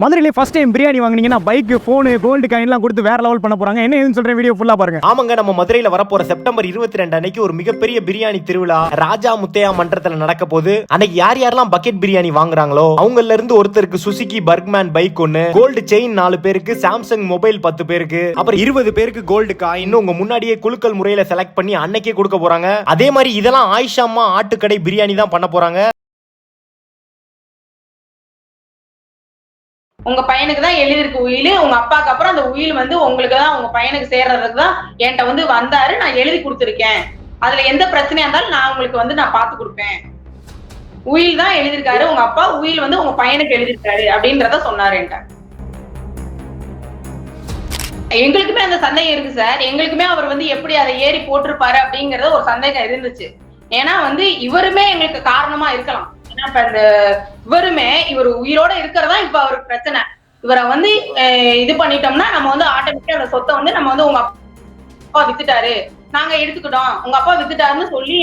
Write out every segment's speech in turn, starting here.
மதுரையிலே first time biryani வாங்கினீங்கன்னா bike phone gold காயின்லாம் கொடுத்து வேற லெவல் பண்ண போறாங்க. என்ன ஏதுன்னு சொல்றேன் வீடியோ ஃபுல்லா பாருங்க. ஆமாங்க நம்ம மதுரையில வரப்போற செப்டம்பர் இருபத்தி ரெண்டு அன்னைக்கு ஒரு மிகப்பெரிய பிரியாணி திருவிழா ராஜா முத்தையா மன்றத்துல நடக்க போது அன்னைக்கு யார் யாரெல்லாம் பக்கெட் பிரியாணி வாங்குறாங்களோ அவங்கல இருந்து ஒருத்தருக்கு சுசுகி பர்க்மேன் பைக் ஒன்னு கோல்டு செயின் நாலு பேருக்கு சாம்சங் மொபைல் பத்து பேருக்கு அப்புறம் இருபது பேருக்கு கோல்டு காயின் உங்க முன்னாடியே குலுக்கல் முறையில செலக்ட் பண்ணி அன்னைக்கே கொடுக்க போறாங்க. அதே மாதிரி இதெல்லாம் ஆயிஷாமா ஆட்டுக்கடை பிரியாணி தான் பண்ண போறாங்க. உங்க பையனுக்கு தான் எழுதிருக்கு உயில் உங்க அப்பாக்கு அப்புறம் அந்த உயில் வந்து உங்களுக்கு தான் உங்க பையனுக்கு சேர்றதுக்கு தான் என்கிட்ட வந்து வந்தாரு. நான் எழுதி கொடுத்துருக்கேன். அதுல எந்த பிரச்சனையா இருந்தாலும் நான் உங்களுக்கு வந்து நான் பார்த்து கொடுப்பேன். உயில் தான் எழுதியிருக்காரு. உங்க அப்பா உயில் வந்து உங்க பையனுக்கு எழுதியிருக்காரு அப்படின்றத சொன்னாரு என்கிட்ட. எங்களுக்குமே அந்த சந்தேகம் இருக்கு சார். எங்களுக்குமே அவர் வந்து எப்படி அதை ஏறி போட்டிருப்பாரு அப்படிங்கறத ஒரு சந்தேகம் இருந்துச்சு. ஏன்னா வந்து இவருமே எங்களுக்கு காரணமா இருக்கலாம். இப்ப இந்த இவருமே இவர் உயிரோட இருக்கிறதா இப்ப அவருக்கு பிரச்சனை. இவரை வந்து இது பண்ணிட்டோம்னா நம்ம வந்து ஆட்டோமேட்டிக்கா அந்த சொத்தை வந்து நம்ம வந்து உங்க அப்பா வித்துட்டாரு. நாங்க எடுத்துக்கிட்டோம். உங்க அப்பா வித்துட்டாருன்னு சொல்லி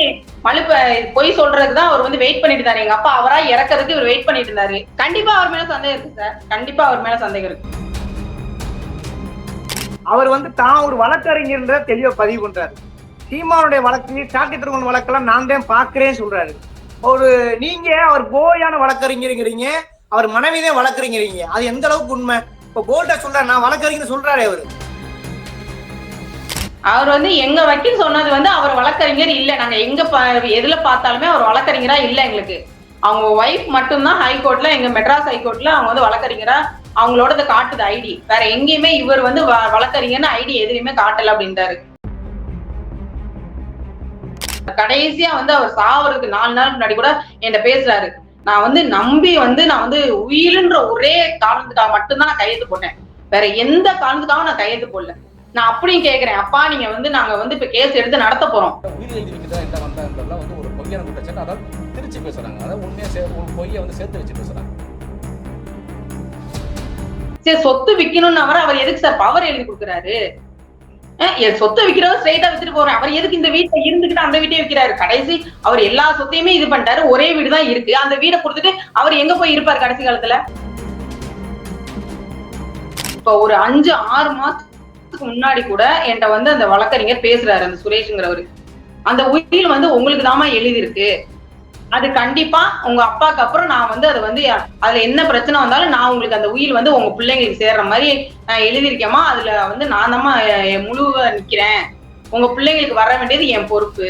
மலுப்ப பொய் சொல்றதுக்கு தான் அவர் வந்து வெயிட் பண்ணிட்டு இருந்தாரு எங்க அப்பா அவரா இறக்குறதுக்கு இவர் வெயிட் பண்ணிட்டு இருந்தாரு கண்டிப்பா அவர் மேல சந்தேகம் இருக்கு சார் கண்டிப்பா அவர் மேல சந்தேகம் இருக்கு. அவர் வந்து தான் ஒரு வழக்கறிஞர்ன்ற தெளிவா பதிவு பண்றாரு. சீமானுடைய வழக்கு சாட்டி திருமண வழக்கெல்லாம் நான் தான் பாக்குறேன்னு சொல்றாரு. ஒரு நீங்க அவர் போயான வழக்கறிஞருங்கிறீங்க. அவர் மனைவிதான் வழக்கறிஞரீங்க. அது எந்த அளவுக்கு உண்மை? இப்ப போல்டா சொல்றாரு. நான் வழக்கறிஞர் சொல்றாரு அவரு. அவர் வந்து எங்க வக்கீல் சொன்னது வந்து அவர் வழக்கறிஞர் இல்ல. நாங்க எங்க பா- எதுல பார்த்தாலுமே அவர் வழக்கறிஞரா இல்ல எங்களுக்கு. அவங்க ஒய்ஃப் மட்டும்தான் ஹைகோர்ட்ல எங்க மெட்ராஸ் ஹைகோர்ட்ல அவங்க வந்து வழக்கறிஞரா அவங்களோட காட்டுது ஐடி வேற எங்கேயுமே இவர் வந்து வ- வழக்கறிஞர்னு ஐடி எதுலையுமே காட்டல அப்படின்றாரு கடைசியா வந்து அவர் சாவறதுக்கு நாலு நாள் முன்னாடி கூட என்கிட்ட பேசுறாரு. நான் வந்து நம்பி வந்து நான் வந்து உயிலுன்ற ஒரே காரணத்துக்காக மட்டும்தான் நான் கையெழுத்து போட்டேன். வேற எந்த காரணத்துக்காகவும் நான் கையெழுத்து போடல. நான் அப்படியும் கேக்குறேன். அப்பா நீங்க வந்து நாங்க வந்து இப்ப கேஸ் எடுத்து நடத்த போறோம். திருச்சி பேசுறாங்க. அதாவது உண்மையா பொய்யை வந்து சேர்த்து வச்சு பேசுறாங்க. சரி சொத்து விக்கணும்னு அவர் அவர் எதுக்கு சார் பவர் எழுதி கொடுக்குறாரு? என் சொத்தை விக்கிறவர் ஸ்ட்ரைட்டா வித்துட்டு போறேன். அவர் எதுக்கு இந்த வீட்டை இருந்துகிட்டு அந்த வீட்டையே விற்கிறாரு கடைசி அவர் எல்லா சொத்தையுமே இது பண்ணிட்டாரு. ஒரே வீடு தான் இருக்கு. அந்த வீடை கொடுத்துட்டு அவர் எங்க போய் இருப்பாரு கடைசி காலத்துல? இப்ப ஒரு அஞ்சு ஆறு மாசத்துக்கு முன்னாடி கூட என்கிட்ட வந்து அந்த வழக்கறிஞர் பேசுறாரு அந்த சுரேஷ்ங்கிறவரு. அந்த உயில் வந்து உங்களுக்கு தாமா எழுதி இருக்கு அது கண்டிப்பா உங்க அப்பாக்கு அப்புறம் நான் வந்து அது வந்து அதுல என்ன பிரச்சனை வந்தாலும் நான் உங்களுக்கு அந்த உயில் வந்து உங்க பிள்ளைங்களுக்கு சேர்ற மாதிரி நான் எழுதியிருக்கேமா அதுல வந்து நான் தான் முழுவ நிக்கிறேன். உங்க பிள்ளைங்களுக்கு வர வேண்டியது என் பொறுப்பு.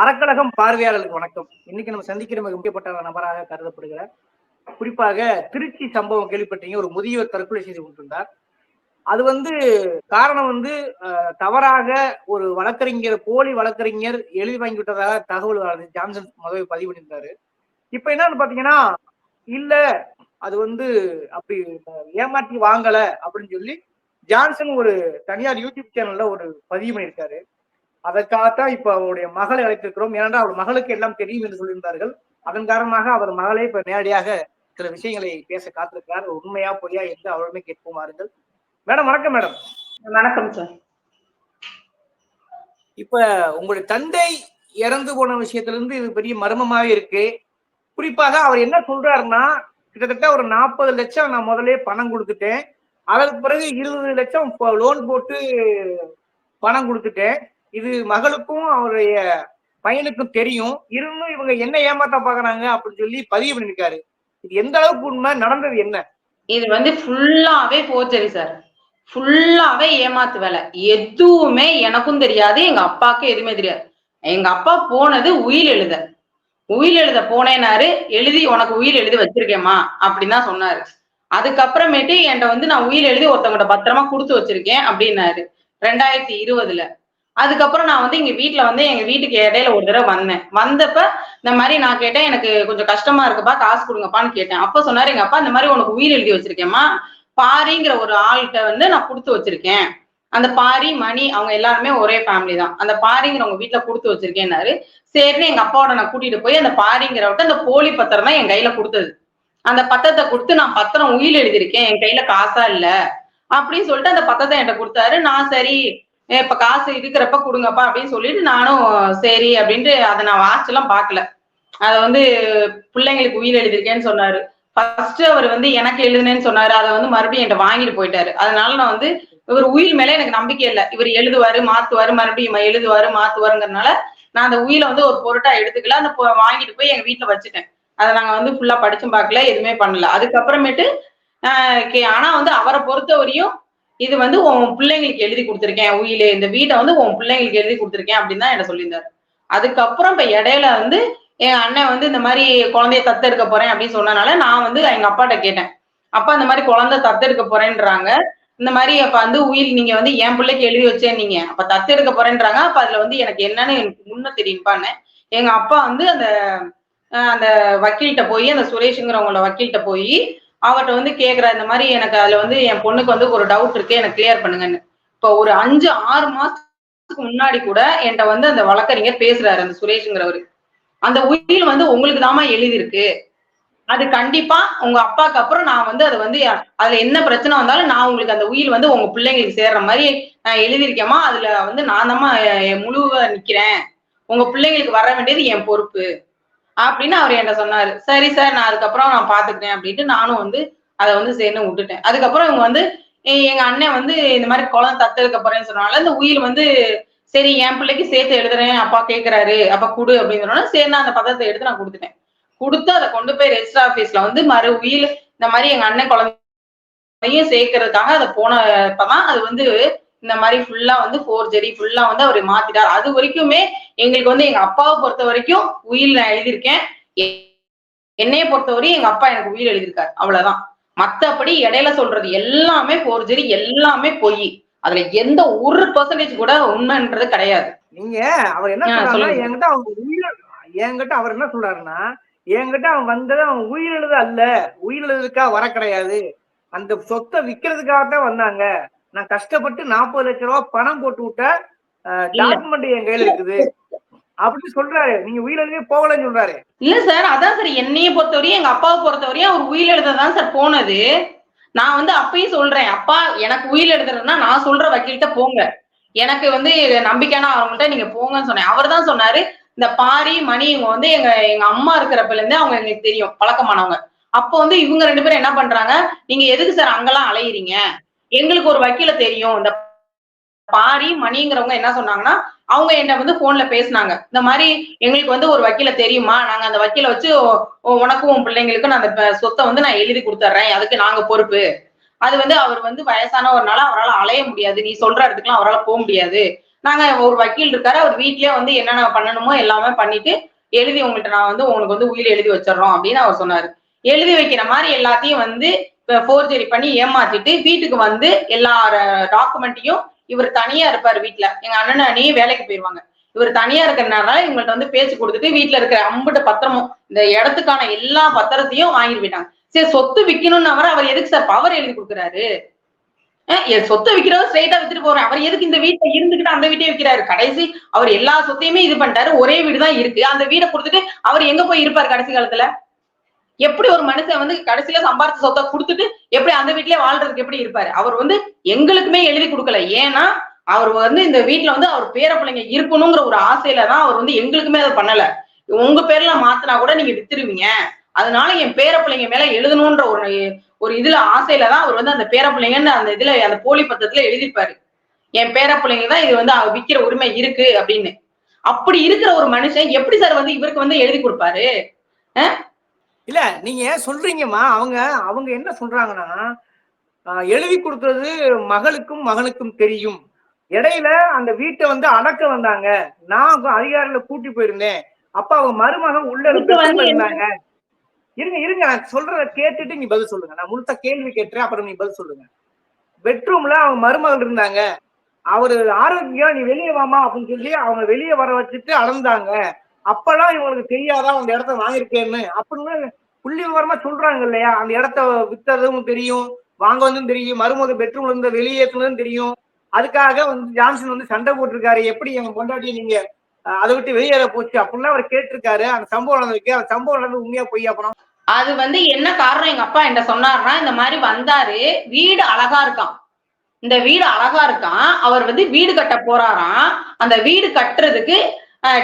அறக்கழகம் பார்வையாளர்களுக்கு வணக்கம். இன்னைக்கு நம்ம சந்திக்கிற மிக முக்கியப்பட்ட நபராக கருதப்படுகிற குறிப்பாக திருச்சி சம்பவம் கேள்விப்பட்டீங்க ஒரு முதியவர் தற்கொலை செய்து கொண்டிருந்தார். அது வந்து காரணம் வந்து தவறாக ஒரு வழக்கறிஞர் போலி வழக்கறிஞர் எழுதி வாங்கி விட்டதாக தகவல் ஜான்சன் முதல் பதிவு பண்ணியிருந்தாரு. இப்ப என்னன்னு பாத்தீங்கன்னா இல்ல அது வந்து அப்படி ஏமாற்றி வாங்கல அப்படின்னு சொல்லி ஜான்சன் ஒரு தனியார் யூடியூப் சேனல்ல ஒரு பதிவு பண்ணியிருக்காரு. அதற்காகத்தான் இப்ப அவருடைய மகளை அழைத்திருக்கிறோம். ஏனென்றால் அவர் மகளுக்கு எல்லாம் தெரியும் என்று சொல்லியிருந்தார்கள். அதன் காரணமாக அவர் மகளே இப்ப நேரடியாக சில விஷயங்களை பேச காத்திருக்கிறார். உண்மையா பொய்யா என்று அவருமே கேட்போம் வாருங்கள் மேடம் வணக்கம் மேடம். வணக்கம் சார் இப்ப உங்களுடைய தந்தை இறந்து போன விஷயத்துல இருந்து இது பெரிய மர்மமாவே இருக்கு. குறிப்பாக அவர் என்ன சொல்றாருன்னா கிட்டத்தட்ட ஒரு நாற்பது லட்சம் நான் முதல்ல பணம் கொடுத்துட்டேன். அதற்கு பிறகு இருபது லட்சம் லோன் போட்டு பணம் கொடுத்துட்டேன். இது மகளுக்கும் அவருடைய பையனுக்கும் தெரியும். இருந்தும் இவங்க என்ன ஏமாத்த பாக்குறாங்க அப்படின்னு சொல்லி பதிவு பண்ணிருக்காரு. இது எந்த அளவுக்கு உண்மை நடந்தது என்ன? இது வந்து ஃபுல்லாவே போச்சரி சார் ஃபுல்லாவே ஏமாத்து வேலை. எதுவுமே எனக்கும் தெரியாது எங்க அப்பாவுக்கு எதுவுமே தெரியாது. எங்க அப்பா போனது உயில் எழுத. உயில் எழுத போனேனாரு எழுதி உனக்கு உயில் எழுதி வச்சிருக்கேம்மா அப்படின்னு தான் சொன்னாரு. அதுக்கப்புறமேட்டு என்கிட்ட வந்து நான் உயில் எழுதி ஒருத்தவங்கிட்ட பத்திரமா கொடுத்து வச்சிருக்கேன் அப்படின்னாரு. ரெண்டாயிரத்தி இருபதுல. அதுக்கப்புறம் நான் வந்து இங்க வீட்டுல வந்து எங்க வீட்டுக்கு இடையில ஒரு தடவை வந்தேன். வந்தப்ப இந்த மாதிரி நான் கேட்டேன் எனக்கு கொஞ்சம் கஷ்டமா இருக்குப்பா காசு கொடுங்கப்பான்னு கேட்டேன். அப்ப சொன்னாரு எங்க அப்பா இந்த மாதிரி உனக்கு உயிர் எழுதி வச்சிருக்கேம்மா. பாரிங்கிற ஒரு ஆள்கிட்ட வந்து நான் கொடுத்து வச்சிருக்கேன். அந்த பாரி மணி அவங்க எல்லாருமே ஒரே ஃபேமிலி தான். அந்த பாரிங்கிறவங்க வீட்டுல கொடுத்து வச்சிருக்கேன்னாரு. சரின்னு எங்க அப்பாவோட நான் கூட்டிட்டு போய் அந்த பாரிங்கிறவட்ட அந்த போலி பத்திரம் தான் என் கையில கொடுத்தது. அந்த பத்தத்தை கொடுத்து நான் பத்திரம் உயில் எழுதியிருக்கேன். என் கையில காசா இல்ல. அப்படின்னு சொல்லிட்டு அந்த பத்திரத்தை என்கிட்ட கொடுத்தாரு. நான் சரி இப்ப காசு இருக்கிறப்ப கொடுங்கப்பா அப்படின்னு சொல்லிட்டு நானும் சரி அப்படின்ட்டு அதை நான் வாட்ச் எல்லாம் பார்க்கல. அதை வந்து பிள்ளைங்களுக்கு உயிர் எழுதியிருக்கேன்னு சொன்னாரு. ஃபர்ஸ்ட் அவர் வந்து எனக்கு எழுதுனேன்னு சொன்னாரு. அதை வந்து மறுபடியும் என்கிட்ட வாங்கிட்டு போயிட்டாரு. அதனால நான் வந்து இவர் உயில் மேல எனக்கு நம்பிக்கை இல்லை. இவர் எழுதுவாரு மாத்துவாரு மறுபடியும் எழுதுவாரு மாத்துவாருங்கிறதுனால நான் அந்த உயிரை வந்து ஒரு பொருட்டா எடுத்துக்கல. அந்த வாங்கிட்டு போய் எங்க வீட்டுல வச்சுட்டேன். அதை நாங்க வந்து ஃபுல்லா படிச்சும் பார்க்கல எதுவுமே பண்ணல. அதுக்கப்புறமேட்டு கே- ஆனா வந்து அவரை பொறுத்தவரையும் இது வந்து உன் பிள்ளைங்களுக்கு எழுதி கொடுத்துருக்கேன் உயிலு இந்த வீட்டை வந்து உன் பிள்ளைங்களுக்கு எழுதி கொடுத்துருக்கேன் அப்படின்னு தான் என்ன சொல்லியிருந்தாரு. அதுக்கப்புறம் இப்ப இடையில வந்து என் அண்ணன் வந்து இந்த மாதிரி குழந்தைய தத்தெடுக்க போறேன் அப்படின்னு சொன்னனால நான் வந்து எங்க அப்பாட்ட கேட்டேன். அப்பா இந்த மாதிரி குழந்தை தத்தெடுக்க போறேன்றாங்க. இந்த மாதிரி அப்ப வந்து உயிர் நீங்க வந்து என் பிள்ளைக்கு எழுதி வச்சேன் நீங்க அப்ப தத்தெடுக்க போறேன்றாங்க. அப்ப அதுல வந்து எனக்கு என்னன்னு எனக்கு முன்ன தெரியும்பான்னு எங்க அப்பா வந்து அந்த அந்த வக்கீல்கிட்ட போய் அந்த சுரேஷுங்கிறவங்களோட வக்கீல்கிட்ட போய் அவர்கிட்ட வந்து கேட்குற இந்த மாதிரி எனக்கு அதுல வந்து என் பொண்ணுக்கு வந்து ஒரு டவுட் இருக்கு எனக்கு கிளியர் பண்ணுங்கன்னு. இப்போ ஒரு அஞ்சு ஆறு மாசத்துக்கு முன்னாடி கூட என்கிட்ட வந்து அந்த வழக்கறிஞர் பேசுறாரு அந்த சுரேஷுங்கிறவர். அந்த உயில் வந்து உங்களுக்கு தாமா எழுதியிருக்கு. அது கண்டிப்பா உங்க அப்பாக்கு அப்புறம் நான் வந்து அதை வந்து அதுல என்ன பிரச்சனை வந்தாலும் நான் உங்களுக்கு அந்த உயில் வந்து உங்க பிள்ளைங்களுக்கு சேர்ற மாதிரி நான் எழுதியிருக்கேமா அதுல வந்து நான் தான் முழுவ நிக்கிறேன். உங்க பிள்ளைங்களுக்கு வர வேண்டியது என் பொறுப்பு. அப்படின்னு அவர் என்கிட்ட சொன்னாரு. சரி சார் நான் அதுக்கப்புறம் நான் பாத்துக்கிறேன் அப்படின்ட்டு நானும் வந்து அதை வந்து சேர்ந்து விட்டுட்டேன். அதுக்கப்புறம் இவங்க வந்து எங்க அண்ணன் வந்து இந்த மாதிரி குளம் தத்தெடுக்க போறேன்னு சொன்னால இந்த உயில் வந்து சரி என் பிள்ளைக்கு சேர்த்து எழுதுறேன் அப்பா கேட்கிறாரு அப்பா குடு அப்படின்னு சொன்னா சரி நான் அந்த பத்திரத்தை எடுத்து நான் கொடுத்துட்டேன். கொடுத்து அதை கொண்டு போய் ரெஜிஸ்டர் ஆபீஸ்ல வந்து மறு உயில் இந்த மாதிரி எங்க அண்ணன் குழந்தையும் சேர்க்கறதுக்காக அதை போனப்பதான் அது வந்து இந்த மாதிரி ஃபுல்லா வந்து ஃபோர்ஜரி ஃபுல்லா வந்து அவர் மாத்திட்டார். அது வரைக்குமே எங்களுக்கு வந்து எங்க அப்பாவை பொறுத்த வரைக்கும் உயில் நான் எழுதியிருக்கேன். என்னைய பொறுத்தவரையும் எங்க அப்பா எனக்கு உயில் எழுதியிருக்காரு. அவ்வளவுதான். மத்தபடி இடையில சொல்றது எல்லாமே ஃபோர்ஜரி எல்லாமே பொய். அதுல எந்த ஒரு பெர்சன்டேஜ் கூட உண்மைன்றது கிடையாது. நீங்க அவர் என்ன சொல்லுங்க. என்கிட்ட அவங்க உயிர் என்கிட்ட அவர் என்ன சொல்றாருன்னா என்கிட்ட அவன் வந்தது அவன் உயிரிழது அல்ல. உயிரிழதுக்காக வர கிடையாது. அந்த சொத்தை விக்கிறதுக்காக தான் வந்தாங்க. நான் கஷ்டப்பட்டு நாற்பது லட்ச ரூபாய் பணம் போட்டு விட்ட டாக்குமெண்ட் என் கையில இருக்குது. அப்படின்னு சொல்றாரு. நீங்க உயிரிழந்தே போகலன்னு சொல்றாரு. இல்ல சார் அதான் சார் என்னைய பொறுத்தவரையும் எங்க அப்பாவை பொறுத்தவரையும் அவர் உயில் எழுத தான் சார் போனது. நான் வந்து அப்பயும் சொல்றேன் அப்பா எனக்கு உயில் எழுதுறதுன்னா நான் சொல்ற வக்கீல்கிட்ட போங்க. எனக்கு வந்து நம்பிக்கையான அவங்கள்ட்ட நீங்க போங்கன்னு சொன்னேன். அவர் தான் சொன்னாரு இந்த பாரி மணி இவங்க வந்து எங்க எங்க அம்மா இருக்கிறப்பல இருந்தே அவங்க எங்களுக்கு தெரியும் பழக்கமானவங்க. அப்போ வந்து இவங்க ரெண்டு பேரும் என்ன பண்றாங்க நீங்க எதுக்கு சார் அங்கெல்லாம் அலையிறீங்க? எங்களுக்கு ஒரு வக்கீல தெரியும். இந்த பாரி மணிங்கிறவங்க என்ன சொன்னாங்கன்னா அவங்க என்ன வந்து போன்ல பேசுனாங்க. இந்த மாதிரி எங்களுக்கு வந்து ஒரு வக்கீல தெரியுமா? நாங்க அந்த வக்கீல வச்சு உனக்கும் உன் பிள்ளைங்களுக்கும் நான் அந்த சொத்தை வந்து நான் எழுதி கொடுத்துட்றேன் அதுக்கு நாங்க பொறுப்பு. அது வந்து அவர் வந்து வயசானவர்னால அவரால் அலைய முடியாது. நீ சொல்ற இடத்துக்குலாம் அவரால் போக முடியாது. நாங்க ஒரு வக்கீல் இருக்காரு. அவர் வீட்லயே வந்து என்னென்ன பண்ணணுமோ எல்லாமே பண்ணிட்டு எழுதி உங்கள்கிட்ட நான் வந்து உங்களுக்கு வந்து உயிர் எழுதி வச்சிடறோம் அப்படின்னு அவர் சொன்னாரு. எழுதி வைக்கிற மாதிரி எல்லாத்தையும் வந்து ஃபோர்ஜரி பண்ணி ஏமாத்திட்டு வீட்டுக்கு வந்து எல்லா டாக்குமெண்ட்டையும் இவர் தனியா இருப்பாரு வீட்டுல எங்க அண்ணன் அண்ணியும் வேலைக்கு போயிருவாங்க. இவர் தனியா இருக்கிறனால இவங்கள்ட்ட வந்து பேச்சு கொடுத்துட்டு வீட்டுல இருக்கிற அம்புட்டு பத்திரமும் இந்த இடத்துக்கான எல்லா பத்திரத்தையும் வாங்கிட்டு போயிட்டாங்க. சரி சொத்து விற்கணும்னு அவர் அவர் எதுக்கு சார் பவர் எழுதி கொடுக்குறாரு? என் சொத்தை விற்கிறவர் ஸ்ட்ரைட்டா வித்துட்டு போறேன் அவர் எதுக்கு இந்த வீட்டை இருந்துகிட்டு அந்த வீட்டையும் விற்கிறாரு கடைசி அவர் எல்லா சொத்தையுமே இது பண்ணிட்டாரு. ஒரே வீடு தான் இருக்கு. அந்த வீடை கொடுத்துட்டு அவர் எங்க போய் இருப்பார் கடைசி காலத்துல? எப்படி ஒரு மனுஷன் வந்து கடைசியில சம்பாரிச்ச சொத்தை கொடுத்துட்டு எப்படி அந்த வீட்லயே வாழ்றதுக்கு எப்படி இருப்பாரு? அவர் வந்து எங்களுக்குமே எழுதி கொடுக்கல. ஏன்னா அவர் வந்து இந்த வீட்டுல வந்து அவர் பேர பிள்ளைங்க இருக்கணுங்கிற ஒரு ஆசையில தான் அவர் வந்து எங்களுக்குமே அதை பண்ணல. உங்க பேர்ல மாத்தினா கூட நீங்க வித்துருவீங்க. அதனால என் பேர பிள்ளைங்க மேல எழுதணும்ன்ற ஒரு ஒரு இதுல ஆசையில தான் அவர் வந்து அந்த பேர பிள்ளைங்கன்னு அந்த இதுல அந்த போலி பத்திரத்துல எழுதிருப்பாரு என் பேர பிள்ளைங்க தான் இது வந்து விற்கிற உரிமை இருக்கு அப்படின்னு. அப்படி இருக்கிற ஒரு மனுஷன் எப்படி சார் வந்து இவருக்கு வந்து எழுதி கொடுப்பாரு? இல்ல நீங்க சொல்றீங்கம்மா? அவங்க அவங்க என்ன சொல்றாங்கன்னா எழுதி கொடுத்தது மகளுக்கும் மகனுக்கும் தெரியும். இடையில அந்த வீட்டை வந்து அடக்க வந்தாங்க. நான் அதிகாரில கூட்டி போயிருந்தேன். அப்ப அவங்க மருமகன் உள்ள இருந்தாங்க இருங்க இருங்க நான் சொல்றத கேட்டுட்டு நீ பதில் சொல்லுங்க. நான் முழுத்த கேள்வி கேட்டுறேன் அப்புறம் நீ பதில் சொல்லுங்க. பெட்ரூம்ல அவங்க மருமகள் இருந்தாங்க. அவரு ஆரோக்கியம் நீ வெளியே வாமா அப்படின்னு சொல்லி அவங்க வெளியே வர வச்சுட்டு அளந்தாங்க அப்பெல்லாம் இவங்களுக்கு தெரியாதான் அந்த இடத்த வாங்கியிருக்கேன்னு? அப்படின்னு புள்ளி விவரமா சொல்றாங்க இல்லையா? அந்த இடத்த வித்ததும் தெரியும் வாங்க வந்தும் தெரியும் மருமக பெட்ரூம்ல இருந்து வெளியேற்றுனதும் தெரியும். அதுக்காக வந்து ஜான்சன் வந்து சண்டை போட்டிருக்காரு. எப்படி எங்க கொண்டாட்டி நீங்க அதை விட்டு வெளியேற போச்சு? அப்படிலாம் அவர் கேட்டிருக்காரு. அந்த சம்பவம் நடந்திருக்கு அந்த சம்பவம் நடந்து உண்மையா பொய்யா அப்புறம் அது வந்து என்ன காரணம்? எங்க அப்பா என்ன சொன்னாருன்னா இந்த மாதிரி வந்தாரு. வீடு அழகா இருக்கான். இந்த வீடு அழகா இருக்கான். அவர் வந்து வீடு கட்ட போறாராம். அந்த வீடு கட்டுறதுக்கு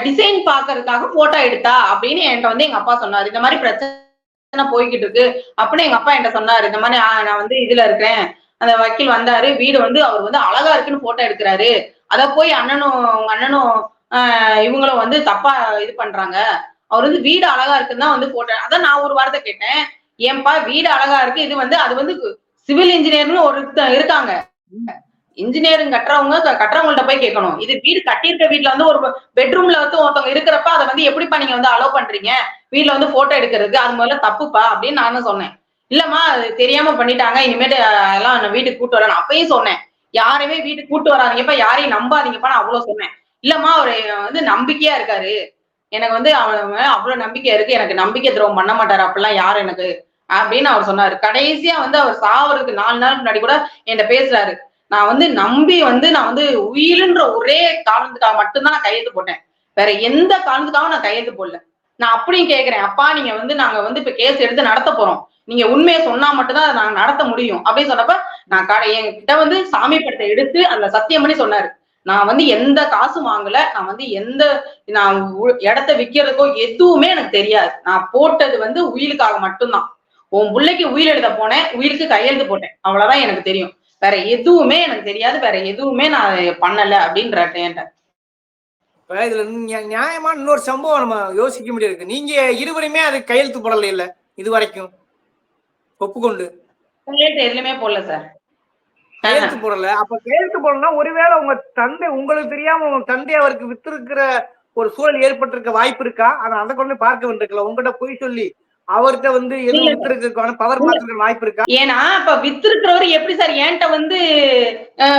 டிசைன் பாக்குறதுக்காக போட்டோ எடுத்தா அப்படின்னு என்கிட்ட வந்து எங்க அப்பா சொன்னாரு. இந்த மாதிரி பிரச்சனை போய்கிட்டு இருக்கு அப்படின்னு எங்க அப்பா என்கிட்ட சொன்னாரு. இந்த மாதிரி நான் வந்து இதுல இருக்கேன் அந்த வக்கீல் வந்தாரு. வீடு வந்து அவர் வந்து அழகா இருக்குன்னு போட்டோ எடுக்கிறாரு. அத போய் அண்ணனும் உங்க அண்ணனும் ஆஹ் இவங்களும் வந்து தப்பா இது பண்றாங்க. அவர் வந்து வீடு அழகா இருக்குன்னு தான் வந்து போட்டோ அதான் நான் ஒரு வார்த்தை கேட்டேன். ஏன்பா வீடு அழகா இருக்கு. இது வந்து அது வந்து சிவில் இன்ஜினியர்னு ஒருத்த இருக்காங்க. இன்ஜினியரிங் கட்டுறவங்க க- கட்டுறவங்கள்ட்ட போய் கேட்கணும். இது வீடு கட்டியிருக்க வீட்டுல வந்து ஒரு பெட்ரூம்ல வந்து ஒருத்தவங்க இருக்கிறப்ப அதை வந்து எப்படிப்பா நீங்க வந்து அலோவ் பண்றீங்க? வீட்டுல வந்து போட்டோ எடுக்கிறதுக்கு அது முதல்ல தப்புப்பா? அப்படின்னு நானும் சொன்னேன். இல்லம்மா அது தெரியாம பண்ணிட்டாங்க இனிமேட்டு அதெல்லாம் நான் வீட்டுக்கு கூட்டு வரேன் அப்பயும் சொன்னேன். யாரையுமே வீட்டுக்கு கூட்டு வராதிங்கப்பா யாரையும் நம்பாதீங்கப்பா நான் அவ்வளவு சொன்னேன். இல்லம்மா அவரு வந்து நம்பிக்கையா இருக்காரு. எனக்கு வந்து அவன் அவ்வளவு நம்பிக்கை இருக்கு எனக்கு நம்பிக்கை துரோகம் பண்ண மாட்டாரு அப்படிலாம் யாரு எனக்கு? அப்படின்னு அவர் சொன்னாரு. கடைசியா வந்து அவர் சாவறதுக்கு நாலு நாள் முன்னாடி கூட என்கிட்ட பேசுறாரு. நான் வந்து நம்பி வந்து நான் வந்து உயிலுன்ற ஒரே காரணத்துக்காக மட்டும்தான் நான் கையெழுத்து போட்டேன். வேற எந்த காரணத்துக்காகவும் நான் கையெழுத்து போடல. நான் அப்படியும் கேட்கிறேன் அப்பா நீங்க வந்து நாங்க வந்து இப்ப கேஸ் எடுத்து நடத்த போறோம். நீங்க உண்மையை சொன்னா மட்டும்தான் அதை நாங்க நடத்த முடியும். அப்படின்னு சொன்னப்ப நான் கடை என்கிட்ட வந்து சாமி படத்தை எடுத்து அந்த சத்தியம் பண்ணி சொன்னாரு. நான் வந்து எந்த காசும் வாங்கல. நான் வந்து எந்த நான் உ- இடத்த விக்கிறதுக்கோ எதுவுமே எனக்கு தெரியாது. நான் போட்டது வந்து உயிலுக்காக மட்டும்தான். உன் பிள்ளைக்கு உயிர் எழுத போனேன். உயிருக்கு கையெழுத்து போட்டேன். அவ்வளவுதான் எனக்கு தெரியும். வேற எதுவுமே எனக்கு தெரியாது வேற எதுவுமே நான் பண்ணல அப்படின்ற இப்ப இதுல நியா- நியாயமான இன்னொரு சம்பவம் நம்ம யோசிக்க முடியாது நீங்க இருவருமே அது கையெழுத்து போடல இல்ல இது வரைக்கும் ஒப்புக்கொண்டு. கையெழுத்து எதுலயுமே போடல சார். கையெழுத்து போடல. அப்ப கையெழுத்து போடலன்னா ஒருவேளை உங்க தந்தை உங்களுக்கு தெரியாம உங்க தந்தை அவருக்கு வித்திருக்கிற ஒரு சூழல் ஏற்பட்டிருக்க வாய்ப்பு இருக்கா? ஆனா அந்த கொண்டு பார்க்க வேண்டியிருக்கல. உங்ககிட்ட பொய் சொல்லி அவர்கிட்ட வந்து எதுவும் இல்ல. வித்திருக்க பவர் மாத்திருக்க வாய்ப்பு இருக்கா? ஏன்னா இப்ப வித்திருக்கிறவர் எப்படி சார் என்கிட்ட வந்து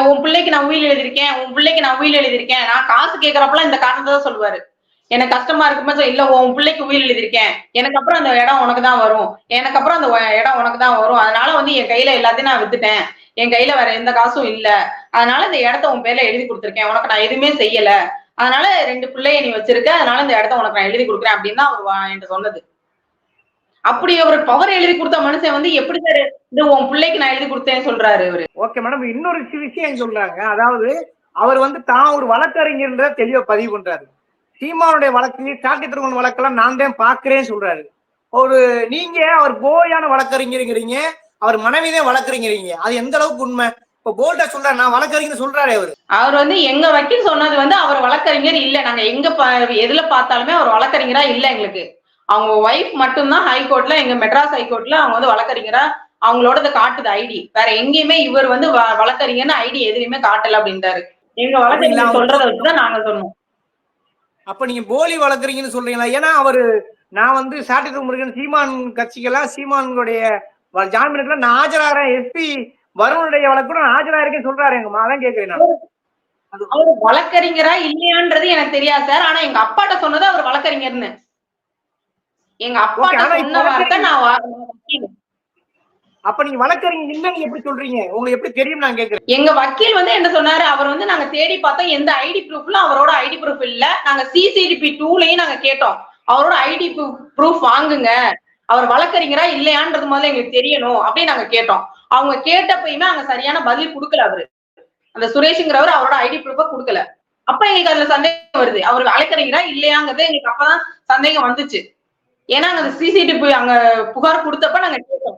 உன் பிள்ளைக்கு நான் உயில் எழுதியிருக்கேன் உன் பிள்ளைக்கு நான் உயில் எழுதியிருக்கேன் நான் காசு கேட்கறப்பெல்லாம் இந்த காரணத்தை தான் சொல்லுவாரு. எனக்கு கஷ்டமா இருக்குமே இல்ல உன் பிள்ளைக்கு உயில் எழுதியிருக்கேன். எனக்கு அப்புறம் அந்த இடம் உனக்கு தான் வரும். எனக்கு அப்புறம் அந்த இடம் உனக்கு தான் வரும். அதனால வந்து என் கையில எல்லாத்தையும் நான் வித்துட்டேன். என் கையில வேற எந்த காசும் இல்ல. அதனால இந்த இடத்த உன் பேர்ல எழுதி கொடுத்துருக்கேன். உனக்கு நான் எதுவுமே செய்யல. அதனால ரெண்டு பிள்ளைய நீ வச்சிருக்க. அதனால இந்த இடத்த உனக்கு நான் எழுதி கொடுக்குறேன் அப்படின்னு தான் அவர் என்கிட்ட சொன்னது. அப்படி ஒரு பவர் எழுதி கொடுத்த மனுஷன் வந்து எப்படி சார் இது உன் பிள்ளைக்கு நான் எழுதி கொடுத்தேன்னு சொல்றாரு இவரு? ஓகே மேடம் இன்னொரு விஷயம் சொல்றாங்க. அதாவது அவர் வந்து தான் ஒரு வழக்கறிஞர்ன்ற தெளிவா பதிவு பண்றாரு. சீமானுடைய வழக்கு சாட்டி திருமண வழக்கெல்லாம் நான் தான் பாக்குறேன்னு சொல்றாரு. ஒரு நீங்க அவர் போயான வழக்கறிஞருங்கிறீங்க. அவர் மனைவி தான் வழக்கறிஞரீங்க. அது எந்த அளவுக்கு உண்மை? இப்ப போல்டா சொல்றாரு. நான் வழக்கறிஞர் சொல்றாரு அவரு. அவர் வந்து எங்க வக்கீல் சொன்னது வந்து அவர் வழக்கறிஞர் இல்ல. நாங்க எங்க எதுல பார்த்தாலுமே அவர் வழக்கறிஞரா இல்ல எங்களுக்கு. அவங்க ஒய்ஃப் மட்டும்தான் ஹைகோர்ட்ல எங்க மெட்ராஸ் ஹைகோர்ட்ல அவங்க வந்து வழக்கறிஞரா அவங்களோட காட்டுது ஐடி வேற எங்கேயுமே இவர் வந்து வழக்கறிஞர்னு ஐடி எதுலையுமே காட்டல அப்படின்றாரு எங்க வழக்கறிஞர் சொல்றதை வச்சுதான் நாங்க சொன்னோம். அப்ப நீங்க போலி வழக்கறிஞர்னு சொல்றீங்களா? ஏன்னா அவரு நான் வந்து சாட்டி முருகன் சீமான் கட்சிக்கெல்லாம் சீமானுடைய ஜாமீனுக்குலாம் நான் ஆஜராகிறேன். எஸ்பி வருணுடைய வழக்கு நான் ஆஜராயிருக்கேன்னு சொல்றாரு எங்க அதான் கேக்குறேன் நான். அவர் வழக்கறிஞரா இல்லையான்றது எனக்கு தெரியாது சார். ஆனா எங்க அப்பாட்ட சொன்னது அவர் வழக்கறிஞர்னு. எங்க இப்ப சொன்ன வார்த்தை நான். அப்ப நீங்க வழக்கறிஞர் இல்லைன்னு எப்படி சொல்றீங்க? உங்களுக்கு எப்படி தெரியும் நான் கேக்குறேன். எங்க வக்கீல் வந்து என்ன சொன்னாரு? அவர் வந்து நாங்க தேடி பார்த்தோம் எந்த ஐடி ப்ரூஃப்ல அவரோட ஐடி ப்ரூஃப் இல்ல. நாங்க சிசிடிபி டூலையும் நாங்க கேட்டோம். அவரோட ஐடி ப்ரூஃப் வாங்குங்க. அவர் வழக்கறிஞரா இல்லையான்றது முதல்ல எங்களுக்கு தெரியணும் அப்படின்னு நாங்க கேட்டோம். அவங்க கேட்டப்பயுமே அங்க சரியான பதில் கொடுக்கல அவரு. அந்த சுரேஷுங்கிறவர் அவரோட ஐடி ப்ரூஃப கொடுக்கல. அப்ப எங்களுக்கு அதுல சந்தேகம் வருது. அவர் வழக்கறிஞரா இல்லையாங்கிறது எங்களுக்கு அப்பதான் சந்தேகம் வந்துச்சு. ஏன்னா அங்க சிசிடிவி அங்க புகார் கொடுத்தப்ப நாங்க கேட்டோம்.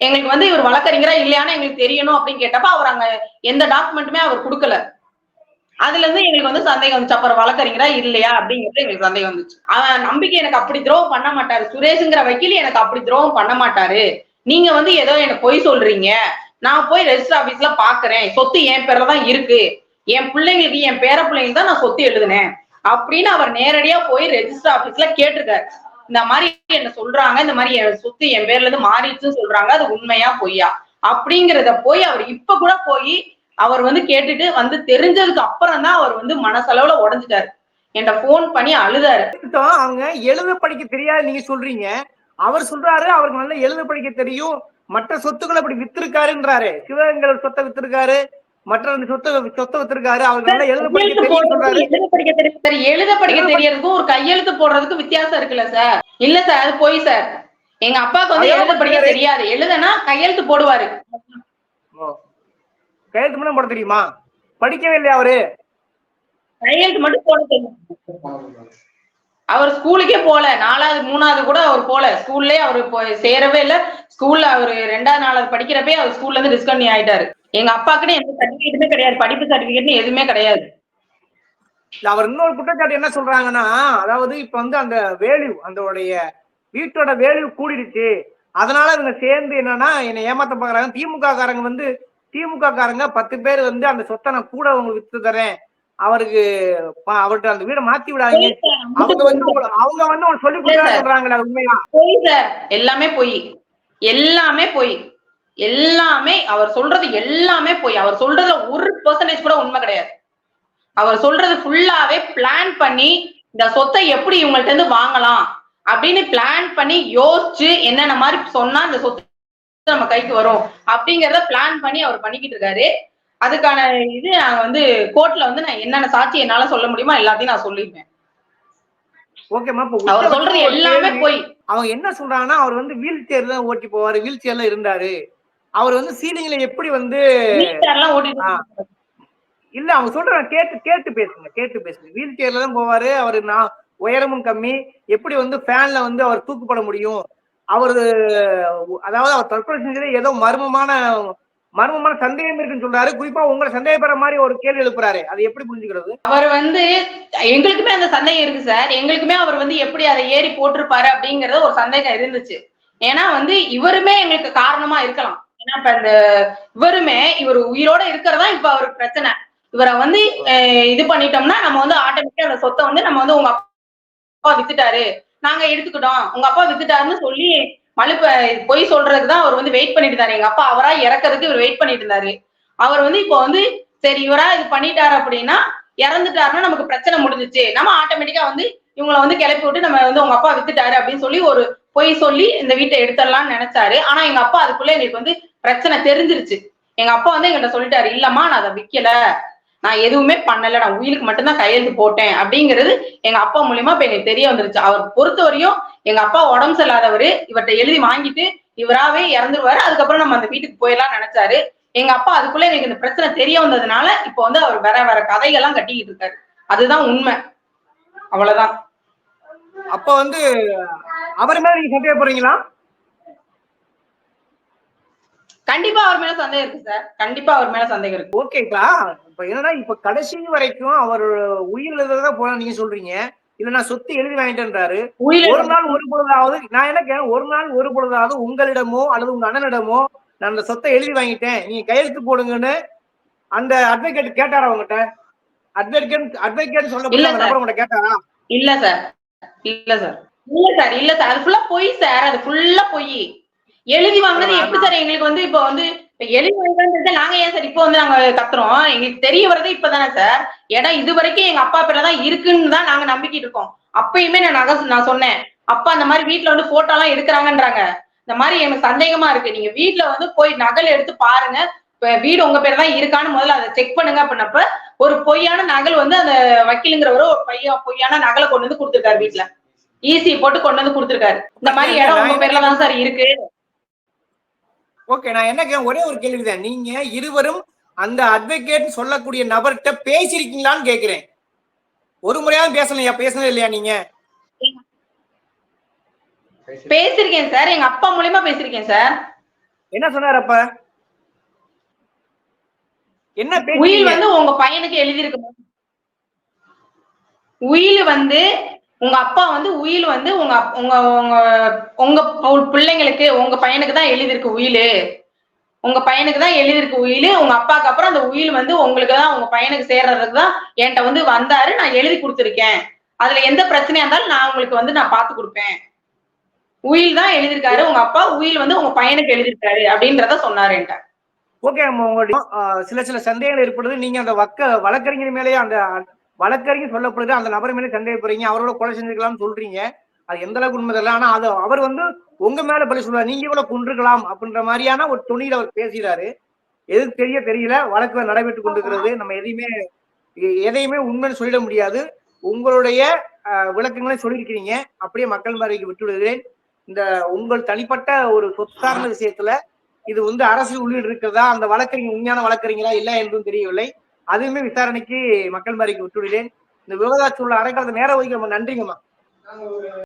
எங்களுக்கு வந்து இவர் வழக்கறிஞரா இல்லையான்னு எங்களுக்கு தெரியணும் அப்படின்னு கேட்டப்ப அவர் அங்க எந்த டாக்குமெண்ட்டுமே அவர் கொடுக்கல. அதுல இருந்து எங்களுக்கு வந்து சந்தேகம் வந்துச்சு. அப்புறம் வழக்கறிஞரா இல்லையா அப்படிங்கிறது எங்களுக்கு சந்தேகம் வந்துச்சு. அவன் நம்பிக்கை எனக்கு அப்படி துரோகம் பண்ண மாட்டாரு. சுரேஷுங்கிற வக்கீல் எனக்கு அப்படி துரோகம் பண்ண மாட்டாரு. நீங்க வந்து ஏதோ எனக்கு பொய் சொல்றீங்க. நான் போய் ரெஜிஸ்டர் ஆபீஸ்ல பாக்குறேன். சொத்து என் பேர்ல தான் இருக்கு. என் பிள்ளைங்களுக்கு என் பேர பிள்ளைங்களுக்கு தான் நான் சொத்து எழுதுனேன். அப்படின்னு அவர் நேரடியா போய் ரெஜிஸ்டர் ஆபீஸ்ல கேட்டிருக்காரு. இந்த மாதிரி என்ன சொல்றாங்க இந்த மாதிரி என் சொத்து என் பேர்ல இருந்து மாறிடுச்சுன்னு சொல்றாங்க அது உண்மையா பொய்யா? அப்படிங்கிறத போய் அவர் இப்ப கூட போய் அவர் வந்து கேட்டுட்டு வந்து தெரிஞ்சதுக்கு அப்புறம் தான் அவர் வந்து மனசளவுல உடைஞ்சிட்டாரு. என்கிட்ட போன் பண்ணி அழுதாரு. அவங்க எழுத படிக்க தெரியாது நீங்க சொல்றீங்க. அவர் சொல்றாரு அவருக்கு நல்லா எழுத படிக்க தெரியும். மற்ற சொத்துக்களை அப்படி வித்திருக்காருன்றாரு. சிவகங்கை சொத்தை வித்திருக்காரு. மற்ற ரெண்டு சொத்தை சொத்தை வித்திருக்காரு அவருக்கு நல்லா எழுத படிக்க தெரியும் சொல்றாரு. எழுத படிக்க தெரியும். சார் எழுத படிக்க தெரியறதுக்கும் ஒரு கையெழுத்து போடுறதுக்கும் வித்தியாசம் இருக்குல்ல சார். இல்ல சார் அது போய் சார். எங்க அப்பாவுக்கு வந்து எழுத படிக்க. தெரியாது. எழுதனா கையெழுத்து போடுவாரு. கையெழுத்து மட்டும் போட தெரியுமா? படிக்கவே இல்லையா அவரு? கையெழுத்து மட்டும் போட தெரியும். அவர் ஸ்கூலுக்கே போல. நாலாவது மூணாவது கூட அவர் போல. ஸ்கூல்லயே அவர் போய் சேரவே இல்ல. ஸ்கூல்ல அவர் ரெண்டாவது நாளாவது படிக்கிறப்பே அவர் ஸ்கூல்ல இருந்து டிஸ்கன்யூ ஆயிட்டாரு. எங்க அப்பாக்குன்னு எந்த சர்டிபிகேட்டுமே கிடையாது. படிப்பு சர்டிபிகேட்னு எதுவுமே கிடையாது. இல்ல அவர் இன்னொரு குற்றச்சாட்டு என்ன சொல்றாங்கன்னா அதாவது இப்ப வந்து அந்த வேல்யூ அதோடைய வீட்டோட வேல்யூ கூடிடுச்சு. அதனால இவங்க சேர்ந்து என்னன்னா என்னை ஏமாத்த பாக்குறாங்க திமுக காரங்க வந்து திமுக காரங்க பத்து பேர் வந்து அந்த சொத்தை நான் கூட உங்களுக்கு வித்து தரேன் அவருக்கு அவர்ட்ட அந்த வீடை மாத்தி விடாதீங்க. அவங்க வந்து அவங்க வந்து சொல்லி கொடுத்தா சொல்றாங்களே உண்மையா? எல்லாமே பொய். எல்லாமே பொய். எல்லாமே அவர் சொல்றது எல்லாமே பொய் அவர் சொல்றதுல ஒரு பெர்சன்டேஜ் கூட உண்மை கிடையாது. அவர் சொல்றது ஃபுல்லாவே பிளான் பண்ணி இந்த சொத்தை எப்படி இவங்கள்ட்ட இருந்து வாங்கலாம் அப்படின்னு பிளான் பண்ணி யோசிச்சு என்னென்ன மாதிரி சொன்னா இந்த சொத்து நம்ம கைக்கு வரும் அப்படிங்கறத பிளான் பண்ணி அவர் பண்ணிக்கிட்டு இருக்காரு. அதுக்கான இது நான் வந்து கோர்ட்ல வந்து நான் என்னென்ன சாட்சி என்னால சொல்ல முடியுமோ எல்லாத்தையும் நான் சொல்லிருப்பேன் ஓகேமா அவர் சொல்றது எல்லாமே. பொய். அவங்க என்ன சொல்றாங்கன்னா அவர் வந்து வீல் தான் ஓட்டி போவாரு வீல் சேர்ல இருந்தாரு. அவர் வந்து சீலிங்ல எப்படி வந்து. இல்ல அவங்க சொல்றாங்க கேட்டு கேட்டு பேசுங்க கேட்டு பேசுங்க. வீல் சேர்ல தான் போவாரு அவரு நான் உயரமும் கம்மி எப்படி வந்து ஃபேன்ல வந்து அவர் தூக்குப்பட முடியும்? அவரு அதாவது அவர் தற்கொலை செஞ்சது ஏதோ மர்மமான மர்மமான சந்தேகம் இருக்குன்னு சொல்றாரு. குறிப்பா உங்களை சந்தேகப்படுற மாதிரி ஒரு கேள்வி எழுப்புறாரு. அது எப்படி புரிஞ்சுக்கிறது? அவர் வந்து எங்களுக்குமே அந்த சந்தேகம் இருக்கு சார். எங்களுக்குமே அவர் வந்து எப்படி அதை ஏறி போட்டிருப்பாரு அப்படிங்கறது ஒரு சந்தேகம் இருந்துச்சு. ஏன்னா வந்து இவருமே எங்களுக்கு காரணமா இருக்கலாம். ஏன்னா இப்ப இந்த இவருமே இவர் உயிரோட இருக்கிறதா இப்ப அவருக்கு பிரச்சனை. இவரை வந்து இது பண்ணிட்டோம்னா நம்ம வந்து ஆட்டோமேட்டிக்கா அந்த சொத்தை வந்து நம்ம வந்து உங்க அப்பா வித்துட்டாரு. நாங்க எடுத்துக்கிட்டோம். உங்க அப்பா வித்துட்டாருன்னு சொல்லி மலுப்ப பொய் சொல்றதுக்கு தான் அவர் வந்து வெயிட் பண்ணிட்டு இருந்தாரு. எங்க அப்பா அவரா இறக்கறதுக்கு இவர் வெயிட் பண்ணிட்டு இருந்தாரு. அவர் வந்து இப்போ வந்து சரி இவரா இது பண்ணிட்டாரு அப்படின்னா இறந்துட்டாருன்னா நமக்கு பிரச்சனை முடிஞ்சிச்சு. நம்ம ஆட்டோமேட்டிக்கா வந்து இவங்களை வந்து கிளப்பி விட்டு நம்ம வந்து உங்க அப்பா வித்துட்டாரு அப்படின்னு சொல்லி ஒரு பொய் சொல்லி இந்த வீட்டை எடுத்துடலாம்னு நினைச்சாரு. ஆனா எங்க அப்பா அதுக்குள்ள எங்களுக்கு வந்து பிரச்சனை தெரிஞ்சிருச்சு. எங்க அப்பா வந்து எங்கிட்ட சொல்லிட்டாரு இல்லம்மா நான் அதை விக்கல. நான் எதுவுமே பண்ணல. நான் உயிருக்கு மட்டும்தான் கையெழுத்து போட்டேன். அப்படிங்கிறது எங்க அப்பா மூலியமா இப்ப எனக்கு தெரிய வந்துருச்சு. அவர் பொறுத்தவரையும் எங்க அப்பா உடம்பு சரியில்லாதவரு. இவர்ட்ட எழுதி வாங்கிட்டு இவராவே இறந்துருவாரு. அதுக்கப்புறம் நம்ம அந்த வீட்டுக்கு போயெல்லாம் நினைச்சாரு. எங்க அப்பா அதுக்குள்ள எனக்கு இந்த பிரச்சனை தெரிய வந்ததுனால இப்போ வந்து அவர் வேற வேற கதைகள்லாம் கட்டிக்கிட்டு இருக்காரு. அதுதான் உண்மை. அவ்வளவுதான். அப்ப வந்து அவர் மேல நீங்க சந்தேகப்படுறீங்களா கண்டிப்பா அவர் மேல சந்தேகம் இருக்கு சார் கண்டிப்பா அவர் மேல சந்தேகம் இருக்கு. ஓகேக்கா இப்ப என்னன்னா இப்ப கடைசி வரைக்கும் அவர் உயிர் எழுதுறதா போல நீங்க சொல்றீங்க. இல்ல நான் சொத்து எழுதி வாங்கிட்டேன்றாரு. ஒரு நாள் ஒரு பொழுதாவது நான் என்ன கேட்கிறேன், ஒரு நாள் ஒரு பொழுதாவது உங்களிடமோ அல்லது உங்க அண்ணனிடமோ நான் அந்த சொத்தை எழுதி வாங்கிட்டேன். நீங்க கையெழுத்து போடுங்கன்னு அந்த அட்வொகேட் கேட்டாரா உங்ககிட்ட? அட்வொகேட் அட்வொகேட் சொல்ல உங்ககிட்ட கேட்டாரா? இல்ல சார் இல்ல சார் இல்ல சார் இல்ல சார் அது ஃபுல்லா பொய் சார் அது ஃபுல்லா பொய். எழுதி வாங்கினது எப்படி சார்? எங்களுக்கு வந்து இப்ப வந்து எழுதி வாங்கினது நாங்க ஏன் சார் இப்போ வந்து நாங்க கத்துறோம்? எங்களுக்கு தெரிய வரது இப்பதானே சார்? ஏன்னா இது வரைக்கும் எங்க அப்பா பேர்ல தான் இருக்குன்னு தான் நாங்க நம்பிக்கிட்டு இருக்கோம். அப்பயுமே நான் நகை நான் சொன்னேன். அப்பா அந்த மாதிரி வீட்ல வந்து போட்டோ எல்லாம் எடுக்கிறாங்கன்றாங்க. இந்த மாதிரி எனக்கு சந்தேகமா இருக்கு. நீங்க வீட்ல வந்து போய் நகல் எடுத்து பாருங்க. வீடு உங்க பேர் தான் இருக்கான்னு முதல்ல அதை செக் பண்ணுங்க அப்படின்னப்ப ஒரு பொய்யான நகல் வந்து அந்த வக்கீலுங்கிறவரு ஒரு பையன் பொய்யான நகலை கொண்டு வந்து கொடுத்துருக்காரு வீட்ல. ஈசி போட்டு கொண்டு வந்து கொடுத்துருக்காரு. இந்த மாதிரி இடம் உங்க பேர்ல தான் சார் இருக்கு. ஓகே நான் என்ன ஒரே ஒரு கேள்விதான். நீங்க இருவரும் அந்த அட்வொகேட் சொல்லக்கூடிய நபர்கிட்ட பேசிருக்கீங்களான்னு கேக்குறேன் ஒரு முறையாவது பேசலையா? பேசவே இல்லையா நீங்க? பேசிருக்கேன் சார். எங்க அப்பா மூலியமா பேசிருக்கேன் சார். என்ன சொன்னார் அப்ப? என்ன உயில் வந்து உங்க பையனுக்கு எழுதியிருக்கு. உயில் வந்து உங்க அப்பா வந்து உயில் வந்து உங்க அப்- உங்க உங்க உங்க பிள்ளைங்களுக்கு உங்க பையனுக்கு தான் எழுதியிருக்கு உயில். உங்க பையனுக்கு தான் எழுதியிருக்கு உயில். உங்க அப்பாக்கு அப்புறம் அந்த உயில் வந்து உங்களுக்கு தான் உங்க பையனுக்கு சேர்றதுக்கு தான் என்கிட்ட வந்து வந்தாரு. நான் எழுதி கொடுத்துருக்கேன். அதுல எந்த பிரச்சனையா இருந்தாலும் நான் உங்களுக்கு வந்து நான் பார்த்து கொடுப்பேன். உயில் தான் எழுதியிருக்காரு. உங்க அப்பா உயில் வந்து உங்க பையனுக்கு எழுதியிருக்காரு அப்படின்றத சொன்னாரு என்கிட்ட. ஓகே உங்களுடைய சில சில சந்தேகங்கள் ஏற்படுது. நீங்க அந்த வக்க வழக்கறிஞர் மேலேயே அந்த வழக்கறிஞர் சொல்லப்படுது அந்த நபர் மேலே சந்தேகப்படுறீங்க அவரோட கொலை செஞ்சிருக்கலாம்னு சொல்றீங்க. அது எந்த அளவுக்கு உண்மை தெரியல. ஆனா அது அவர் வந்து உங்க மேல பழி சொல்றாரு. நீங்க கூட கொண்டிருக்கலாம் அப்படின்ற மாதிரியான ஒரு துணியில அவர் பேசுகிறாரு. எது தெரிய தெரியல. வழக்கு நடைபெற்று கொண்டிருக்கிறது. நம்ம எதையுமே எதையுமே உண்மைன்னு சொல்லிட முடியாது. உங்களுடைய விளக்கங்களை சொல்லியிருக்கிறீங்க. அப்படியே மக்கள் பார்வைக்கு விட்டுவிடுகிறேன். இந்த உங்கள் தனிப்பட்ட ஒரு சொத்தார்ந்த விஷயத்துல இது வந்து அரசு உள்ளீடு இருக்கிறதா? அந்த வழக்கறிஞர் உண்மையான வழக்கறிஞரா இல்லை என்றும் தெரியவில்லை. அதுவுமே விசாரணைக்கு மக்கள் மாறிக்கு விட்டுவிடுவேன் இந்த விவகாரத்தில் உள்ள நேரம் ஒதுக்கி ரொம்ப நன்றிங்கம்மா.